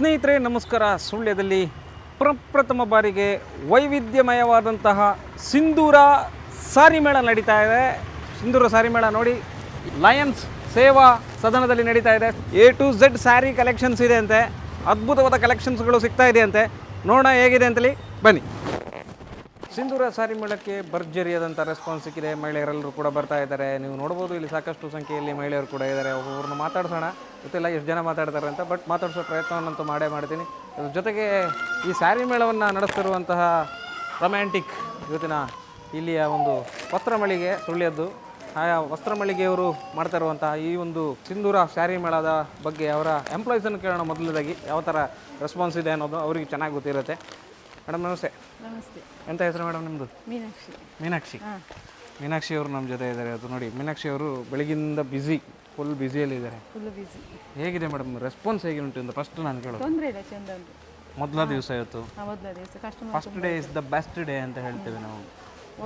ಸ್ನೇಹಿತರೆ, ನಮಸ್ಕಾರ. ಸುಳ್ಯದಲ್ಲಿ ಪ್ರಪ್ರಥಮ ಬಾರಿಗೆ ವೈವಿಧ್ಯಮಯವಾದಂತಹ ಸಿಂಧೂರ ಸಾರಿ ಮೇಳ ನಡೀತಾ ಇದೆ. ಸಿಂಧೂರ ಸಾರಿ ಮೇಳ ನೋಡಿ, ಲಯನ್ಸ್ ಸೇವಾ ಸದನದಲ್ಲಿ ನಡೀತಾ ಇದೆ. A to Z sari collections ಇದೆ ಅಂತೆ. ಅದ್ಭುತವಾದ ಕಲೆಕ್ಷನ್ಸ್ಗಳು ಸಿಗ್ತಾ ಇದೆ ಅಂತೆ ನೋಡೋಣ ಹೇಗಿದೆ ಅಂತೇಳಿ ಬನ್ನಿ. ಸಿಂಧೂರ ಸಾರಿ ಮೇಳಕ್ಕೆ ಭರ್ಜರಿಯಾದಂಥ ರೆಸ್ಪಾನ್ಸ್ ಸಿಕ್ಕಿದೆ. ಮಹಿಳೆಯರೆಲ್ಲರೂ ಕೂಡ ಬರ್ತಾ ಇದ್ದಾರೆ. ನೀವು ನೋಡ್ಬೋದು ಇಲ್ಲಿ ಸಾಕಷ್ಟು ಸಂಖ್ಯೆಯಲ್ಲಿ ಮಹಿಳೆಯರು ಕೂಡ ಇದ್ದಾರೆ. ಒಬ್ಬೊಬ್ಬರನ್ನ ಮಾತಾಡ್ಸೋಣ. ಗೊತ್ತಿಲ್ಲ, ಎಷ್ಟು ಜನ ಮಾತಾಡ್ತಾರೆ ಅಂತ ಬಟ್ ಮಾತಾಡಿಸೋ ಪ್ರಯತ್ನವನ್ನಂತೂ ಮಾಡೇ ಮಾಡ್ತೀನಿ. ಅದ್ರ ಜೊತೆಗೆ ಈ ಸ್ಯಾರಿ ಮೇಳವನ್ನು ನಡೆಸ್ತಿರುವಂತಹ ರೊಮ್ಯಾಂಟಿಕ್ ಇವತ್ತಿನ ಇಲ್ಲಿಯ ಒಂದು ವಸ್ತ್ರಮಳಿಗೆ ಸುಳ್ಯದ್ದು. ಆ ವಸ್ತ್ರಮಳಿಗೆಯವರು ಮಾಡ್ತಾ ಇರುವಂತಹ ಈ ಒಂದು ಸಿಂಧೂರ ಸ್ಯಾರಿ ಮೇಳದ ಬಗ್ಗೆ ಅವರ ಎಂಪ್ಲಾಯೀಸನ್ನು ಕೇಳೋಣ ಮೊದಲನೇದಾಗಿ ಯಾವ ಥರ ರೆಸ್ಪಾನ್ಸ್ ಇದೆ ಅನ್ನೋದು ಅವರಿಗೆ ಚೆನ್ನಾಗಿ ಗೊತ್ತಿರುತ್ತೆ. ಮೇಡಮ್, ನಮಸ್ತೆ. ನಮಸ್ತೆ. ಎಂತ ಹೆಸರು ಮೇಡಮ್ ನಿಮ್ಮದು ಮೀನಾಕ್ಷಿ. ಮೀನಾಕ್ಷಿ. ಮೀನಾಕ್ಷಿ ಅವರು ನಮ್ಮ ಜೊತೆ ಇದ್ದಾರೆ. ಅದು ನೋಡಿ ಮೀನಾಕ್ಷಿ ಅವರು ಬೆಳಗಿಂದ ಬ್ಯುಸಿ ಫುಲ್ ಬಿಸಿಯಲ್ಲಿ ಇದ್ದಾರೆ. ಫುಲ್ ಬಿಸಿ ಹೇಗಿದೆ ಮೇಡಮ್? ರೆಸ್ಪಾನ್ಸ್ ಹೇಗೆ ಉಂಟು ಅಂತ ಫಸ್ಟ್ ನಾನು ಕೇಳೋದು. ತೊಂದರೆ ಇಲ್ಲ ಚಂದ ಉಂಟು ಮೊದಲ ದಿವಸ ಇವತ್ತು? ಆ ಮೊದಲ ದಿವಸ. Customer first day is the best day ಅಂತ ಹೇಳ್ತೇವೆ ನಾವು.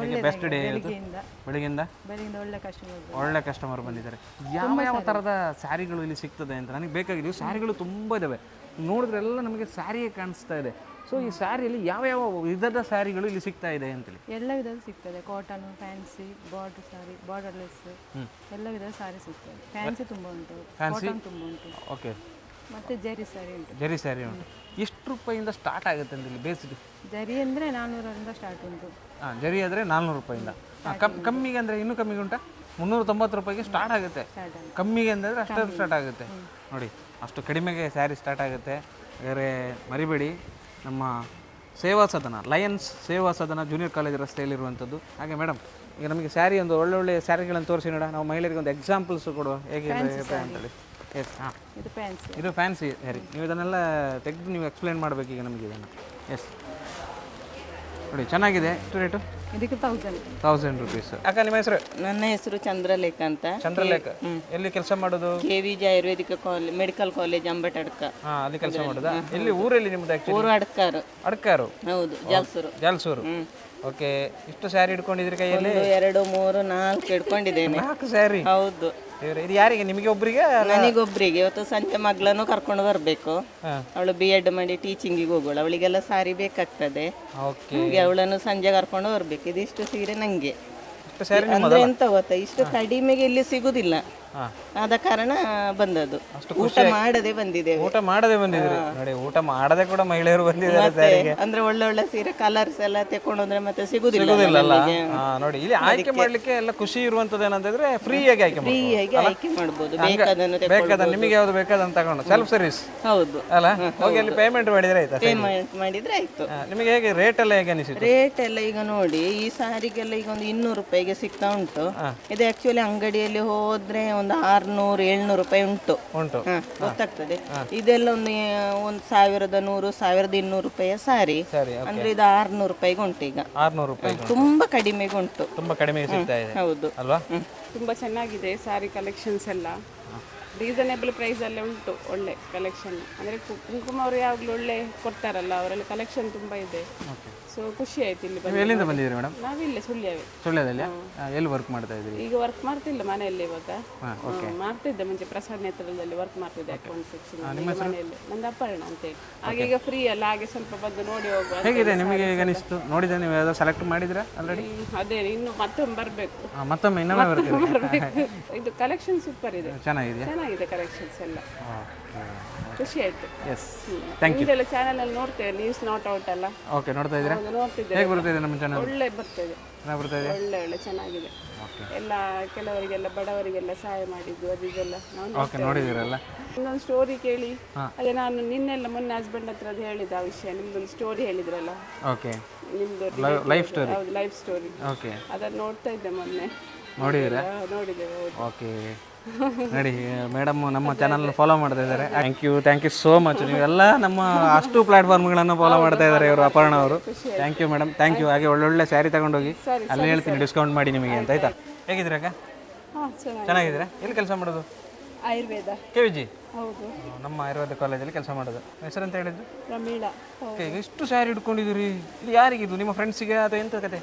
ಹೇಗೆ ಬೆಸ್ಟ್ ಡೇ ಇವತ್ತು? ಬೆಳಿಗ್ಗೆಯಿಂದ. ಬೆಳಗಿಂದ ಬೆಳಗಿಂದ ಒಳ್ಳೆ ಕಸ್ಟಮರ್ ಒಳ್ಳೆ ಕಸ್ಟಮರ್ ಬಂದಿದ್ದಾರೆ. ಯಾವ ಯಾವ ಥರದ ಸ್ಯಾರಿಗಳು ಇಲ್ಲಿ ಸಿಗ್ತದೆ ಅಂತ ನನಗೆ ಬೇಕಾಗಿದೆ ಸ್ಯಾರಿಗಳು ತುಂಬ ಇದ್ದಾವೆ ನೋಡಿದ್ರೆ ಎಲ್ಲ ನಮಗೆ ಸ್ಯಾರಿಯೇ ಕಾಣಿಸ್ತಾ ಇದೆ. ಸೊ ಈ ಸ್ಯಾರಿಯಲ್ಲಿ ಯಾವ ಯಾವ ವಿಧದ ಸ್ಯಾರಿಗಳು ಇಲ್ಲಿ ಸಿಗ್ತಾ ಇದೆ ಅಂತೇಳಿ? ಎಲ್ಲ ವಿಧದ ಸಿಗ್ತದೆ cotton fancy border sari borderless ಎಲ್ಲ ವಿಧದ ಸಾರಿ ಸಿಗ್ತದೆ ಫ್ಯಾನ್ಸಿ ತುಂಬ ಉಂಟು. ಫ್ಯಾನ್ಸಿ ತುಂಬ ಉಂಟು. ಓಕೆ ಮತ್ತೆ ಜರಿ ಸ್ಯಾರಿ ಉಂಟು. ಜರಿ ಸ್ಯಾರಿ ಉಂಟು. ಎಷ್ಟು ರೂಪಾಯಿಂದ ಸ್ಟಾರ್ಟ್ ಆಗುತ್ತೆ ಅಂತ ಇಲ್ಲಿ ಬೇಸಿಗೆ ಜರಿ ಅಂದರೆ ನಾನ್ನೂರರಿಂದ ಸ್ಟಾರ್ಟ್ ಉಂಟು. ಹಾಂ ಜರಿ ಆದರೆ ನಾಲ್ನೂರು ರೂಪಾಯಿಂದ. ಕಮ್ ಕಮ್ಮಿಗೆ ಅಂದರೆ ಇನ್ನೂ ಕಮ್ಮಿಗೆ ಉಂಟಾ? ಮುನ್ನೂರ ತೊಂಬತ್ತು ರೂಪಾಯಿಗೆ ಸ್ಟಾರ್ಟ್ ಆಗುತ್ತೆ. ಸ್ಟಾರ್ಟ್ ಆಗುತ್ತೆ. ಕಮ್ಮಿಗೆ ಅಂದರೆ ಅಷ್ಟು ಸ್ಟಾರ್ಟ್ ಆಗುತ್ತೆ. ನೋಡಿ ಅಷ್ಟು ಕಡಿಮೆಗೆ ಸ್ಯಾರಿ ಸ್ಟಾರ್ಟ್ ಆಗುತ್ತೆ. ಬೇರೆ ಮರಿಬೇಡಿ. ನಮ್ಮ ಸೇವಾ ಸದನ ಲಯನ್ಸ್ ಸೇವಾ ಸದನ ಜೂನಿಯರ್ ಕಾಲೇಜ್ ರಸ್ತೆಯಲ್ಲಿರುವಂಥದ್ದು. ಹಾಗೆ ಮೇಡಮ್ ಈಗ ನಮಗೆ ಸ್ಯಾರಿ ಒಂದು ಒಳ್ಳೆ ಒಳ್ಳೆ ಸ್ಯಾರಿಗಳನ್ನು ತೋರಿಸಿ ನೋಡ. ನಾವು ಮಹಿಳೆಯರಿಗೆ ಒಂದು ಎಕ್ಸಾಂಪಲ್ಸ್ ಕೊಡುವ. ಹೇಗೆ ಅಂತೇಳಿ ಎಸ್ ಹಾಂ. ಇದು ಫ್ಯಾನ್ಸಿ ಇದು ಫ್ಯಾನ್ಸಿ ಸ್ಯಾರಿ ನೀವು ಇದನ್ನೆಲ್ಲ ತೆಗೆದು ನೀವು ಎಕ್ಸ್ಪ್ಲೇನ್ ಮಾಡಬೇಕು ಈಗ ನಮಗೆ ಇದನ್ನು. ಎಸ್ ನೋಡಿ ಚೆನ್ನಾಗಿದೆ. ಎಷ್ಟು ರೇಟು ಇದಕ್ಕೆ ತೌಸಂಡ್ ತೌಸಂಡ್ ರುಪೀಸ್ ಅಕ್ಕ ನಿಮ್ಮ ಹೆಸರು? ನನ್ನ ಹೆಸರು ಚಂದ್ರಲೇಖ ಅಂತ. ಚಂದ್ರಲೇಖ. ಎಲ್ಲಿ ಕೆಲಸ ಮಾಡೋದು? K V G Ayurvedic college medical college Ambatadka ಹಾ ಅಲ್ಲಿ ಕೆಲಸ ಮಾಡೋದಾ? ಎಲ್ಲಿ ಊರಲ್ಲಿ ನಿಮ್ದು ಆ್ಯಕ್ಚುಲಿ ಊರು ಅಡ್ಕಾರು. ಅಡ್ಕಾರು. ಹೌದು ಜಲ್ಸೂರು. ಜಾಲ್ಸೂರು. ಓಕೆ ಇಷ್ಟು ಸ್ಯಾರಿ ಹಿಡ್ಕೊಂಡಿದ್ರಿ ಕೈಯಲ್ಲಿ? ಒಂದು ಎರಡು ಮೂರು ನಾಲ್ಕು ಇಟ್ಕೊಂಡಿದ್ದೇನೆ ನಾಲ್ಕು ಸ್ಯಾರಿ ಹೌದು. ದೇವ್ರೆ, ಇದು ಯಾರಿಗೆ ನಿಮಗೆ ಒಬ್ಬರಿಗೆ ನನಗೊಬ್ರಿಗೆ. ಇವತ್ತು ಸಂಜೆ ಮಗಳನ್ನು ಕರ್ಕೊಂಡು ಬರಬೇಕು. ಅವಳು ಬಿ ಎಡ್ ಮಾಡಿ ಟೀಚಿಂಗಿಗೆ ಹೋಗೋಳು ಅವಳಿಗೆಲ್ಲ ಸಾರಿ ಬೇಕಾಗ್ತದೆ. ಓಕೆ. ಹಾಗೆ ಅವಳನ್ನು ಸಂಜೆ ಕರ್ಕೊಂಡು ಬರ್ಬೇಕು. ಇದಿಷ್ಟು ಸೀರೆ ನಂಗೆ. ಇಷ್ಟು ಸ್ಯಾರಿ ಅಂದ್ರೆ ಎಂತ ಗೊತ್ತಾ? ಇಷ್ಟು ಕಡಿಮೆಗೆ ಇಲ್ಲಿ ಸಿಗುದಿಲ್ಲ. ಆದ ಕಾರಣ ಬಂದದ್ದು. ಊಟ ಮಾಡದೆ ಬಂದಿದೆ ಊಟ ಮಾಡದೆ ಬಂದಿದ್ರು ನೋಡಿ ಊಟ ಮಾಡದೆ ಕೂಡ ಮಹಿಳೆಯರು ಬಂದಿದ್ದಾರೆ ಅಂದ್ರೆ ಒಳ್ಳೆ ಒಳ್ಳೆ ಸೀರೆ ಕಲರ್ಸ್ ಎಲ್ಲ ತೆಕೊಂಡ್ರೆ ಮತ್ತೆ ಸಿಗುದಿಲ್ಲ ನೋಡಿ ಇಲ್ಲಿ ಆಯ್ಕೆ ಮಾಡ್ಲಿಕ್ಕೆ ಎಲ್ಲ ಖುಷಿ ಇರುವಂತದ್ದು ಏನಂತಂದ್ರೆ ಫ್ರೀ ಆಗಿ ಆಯ್ಕೆ ಫ್ರೀ ಮಾಡ್ಬೋದು ಆಯ್ಕೆ ಮಾಡ್ಬೋದು. ಬೇಕಾದನ್ನು ಬೇಕಾದ ನಿಮಗೆ ಯಾವ್ದು ಬೇಕಾದಂತ ತಗೊಂಡು. ಸೆಲ್ಫ್ ಸರ್ವಿಸ್ ಹೌದು. ಅಲ್ಲ? ಹೋಗಿ ಅಲ್ಲಿ ಪೇಮೆಂಟ್ ಮಾಡಿದ್ರೆ ಆಯ್ತಾ ಪೇಮೆಂಟ್ ಮಾಡಿದ್ರೆ ಆಯ್ತು. ಹಾ, ನಿಮಗೆ ಹೇಗೆ ರೇಟ್ ಎಲ್ಲ ಹೇಗೆ ಅನಿಸಿತು ರೇಟ್ ಎಲ್ಲ ಈಗ ನೋಡಿ ಈ ಸಾರಿಗೆಲ್ಲ ಈಗ ಒಂದು ಇನ್ನೂರು ರೂಪಾಯಿಗೆ ಸಿಗ್ತಾ ಉಂಟು. ಇದು ಆಕ್ಚುಲಿ ಅಂಗಡಿಯಲ್ಲಿ ಹೋದ್ರೆ ಒಂದು ಆರ್ನೂರು ಏಳ್ನೂರು ರೂಪಾಯಿ ಉಂಟು. ಉಂಟು. ಹ, ಗೊತ್ತಾಗ್ತದೆ. ಇದೆಲ್ಲ ಒಂದು ಒಂದು ಸಾವಿರದ ನೂರು ಸಾವಿರದ ಇನ್ನೂರು ರೂಪಾಯಿಯ ಸಾರಿ. ಸರಿ ಅಂದ್ರೆ ಇದು ಆರ್ನೂರು ರೂಪಾಯಿಗೆ ಉಂಟು ಈಗ. ಆರ್ನೂರು ರೂಪಾಯಿ ತುಂಬಾ ಕಡಿಮೆಗೆ ಉಂಟು. ತುಂಬಾ ಕಡಿಮೆ ಸಿಗ್ತಾ ಇದೆ. ಹೌದು. ಅಲ್ವಾ? ತುಂಬಾ ಚೆನ್ನಾಗಿದೆ ಸ್ಯಾರಿ ಕಲೆಕ್ಷನ್ಸ್ ಎಲ್ಲ. ರೀಸನೇಬಲ್ ಪ್ರೈಸಲ್ಲೇ ಉಂಟು ಒಳ್ಳೆ ಕಲೆಕ್ಷನ್ ಅಂದರೆ ಕುಂಕುಮ ಅವರು ಯಾವಾಗಲೂ ಒಳ್ಳೆ ಕೊಡ್ತಾರಲ್ಲ ಅವರಲ್ಲಿ ಕಲೆಕ್ಷನ್ ತುಂಬ ಇದೆ. ಸೊ ಖುಷಿ ಆಯ್ತು ಇಲ್ಲಿ ನೀವು ಎಲ್ಲಿಂದ ಬಂದಿದ್ದೀರಿ ಮೇಡಮ್ ನಾವಿಲ್ಲೇ ಸುಳ್ಯವೇ. ಸುಳ್ಯದಲ್ಲಿ? ಎಲ್ಲಿ ವರ್ಕ್ ಮಾಡ್ತಾ ಇದ್ದೀರಿ? ಈಗ ವರ್ಕ್ ಮಾಡ್ತಿಲ್ಲ ಮನೆಯಲ್ಲಿ ಇವಾಗ. ಹ್ಮ್, ಮಾಡ್ತಿದ್ದೆ ಮುಂಚೆ ಪ್ರಸಾದ್ ನೇತ್ರದಲ್ಲಿ ವರ್ಕ್ ಮಾಡ್ತಿದ್ದೆ ಅಕೌಂಟ್ ಸೆಕ್ಷನ್ ಮನೆಯಲ್ಲಿ. ನಂದು ಅಪರ್ಣ ಅಂತೇಳಿ ಹಾಗೆ ಈಗ ಫ್ರೀ ಅಲ್ಲ ಹಾಗೆ ಸ್ವಲ್ಪ ಬಂದು ನೋಡಿ ಹೋಗುವ ಅಂತ ಹೇಗಿದೆ ನಿಮಗೆ ಈಗ ಅನಿಸ್ತು ನೋಡಿದ್ರೆ ನೀವು ಯಾವ್ದೋ ಸೆಲೆಕ್ಟ್ ಮಾಡಿದ್ರಾ ಆಲ್ರೆಡಿ ಅದೇ ಇನ್ನು ಮತ್ತೊಮ್ಮೆ ಬರಬೇಕು. ಮತ್ತೊಮ್ಮೆ ಇನ್ನೊಮ್ಮೆ ಬರಬೇಕು. ಇದು ಕಲೆಕ್ಷನ್ ಸೂಪರ್ ಇದೆ. ಚೆನ್ನಾಗಿದೆಯಾ? ಚೆನ್ನಾಗಿದೆ ಕಲೆಕ್ಷನ್ಸ್ ಎಲ್ಲ. ಖುಷಿ ಆಯ್ತು. ಎಸ್ ಥ್ಯಾಂಕ್ ಯು ನಿಮ್ದೆಲ್ಲ ಚಾನಲ್ ಅಲ್ಲಿ ನೋಡ್ತೇವೆ ನ್ಯೂಸ್ ನಾಟ್ ಔಟ್ ಅಲ್ಲ? ಓಕೆ ನೋಡ್ತಾ ಇದ್ದೀರಾ? ನೋಡ್ತಿದ್ದೆ ಹೇಗೆ ಬರ್ತಾ ಇದೆ ನಮ್ಮ ಚಾನಲ್ ಒಳ್ಳೆ ಬರ್ತದೆ ಚೆನ್ನಾಗಿ ಬರ್ತಾ ಇದೆ? ಒಳ್ಳೆ ಒಳ್ಳೆ ಚೆನ್ನಾಗಿದೆ. ಎಲ್ಲ ಕೆಲವರಿಗೆಲ್ಲ ಬಡವರಿಗೆಲ್ಲ ಸಹಾಯ ಮಾಡಿದ್ದು ಅದು ಇದೆಲ್ಲ ನಾವು ಓಕೆ ನೋಡಿದ್ದೀರಲ್ಲ? ಇನ್ನೊಂದು ಸ್ಟೋರಿ ಕೇಳಿ. ಅದೇ ನಾನು ನಿನ್ನೆಲ್ಲ ಮೊನ್ನೆ ಹಸ್ಬೆಂಡ್ ಹತ್ರ ಅದು ಹೇಳಿದ ಆ ವಿಷಯ. ನಿಮ್ದೊಂದು ಸ್ಟೋರಿ ಹೇಳಿದ್ರಲ್ಲ? ಓಕೆ ನಿಮ್ದು ಲೈಫ್ ಸ್ಟೋರಿ ಹೌದು ಲೈಫ್ ಸ್ಟೋರಿ ಓಕೆ ಅದನ್ನ ನೋಡ್ತಾ ಇದ್ದೆ ಮೊನ್ನೆ. ನೋಡಿದ್ದೀರಾ? ನೋಡಿದ್ದೇವೆ ಓಕೆ ನೋಡಿ ಮೇಡಮ್ ನಮ್ಮ ಚಾನಲ್ ಫಾಲೋ ಮಾಡ್ತಾ ಇದ್ದಾರೆ. Thank you thank you so much ನೀವೆಲ್ಲ ನಮ್ಮ ಅಷ್ಟು ಪ್ಲಾಟ್ಫಾರ್ಮ್ಗಳನ್ನು ಫಾಲೋ ಮಾಡ್ತಾ ಇದ್ದಾರೆ ಇವರು ಅಪರ್ಣ ಅವರು. Thank you madam thank you ಹಾಗೆ ಒಳ್ಳೊಳ್ಳೆ ಸ್ಯಾರಿ ತಗೊಂಡೋಗಿ ಅಲ್ಲಿ ಹೇಳ್ತೀನಿ ಡಿಸ್ಕೌಂಟ್ ಮಾಡಿ ನಿಮಗೆ ಅಂತ ಆಯ್ತಾ? ಹೇಗಿದ್ದೀರಾ ಅಕ್ಕ? ಚೆನ್ನಾಗಿದ್ದೀರಾ? ಎಲ್ಲಿ ಕೆಲಸ ಮಾಡೋದು? ಆಯುರ್ವೇದ. ಕೆ ವಿ ಜಿ ಹೌದು. ನಮ್ಮ ಆಯುರ್ವೇದ ಕಾಲೇಜಲ್ಲಿ ಕೆಲಸ ಮಾಡೋದು. ಅಂತ ಹೇಳಿದ್ದು? ಪ್ರಮೀಳಾ. ಓಕೆ ಇಷ್ಟು ಸ್ಯಾರಿ ಹಿಡ್ಕೊಂಡಿದ್ದೀರಿ. ಇಲ್ಲಿ ಯಾರಿಗಿದು? ನಿಮ್ಮ ಫ್ರೆಂಡ್ಸಿಗೆ ಅಥವಾ ಎಂತ ಕತೆ?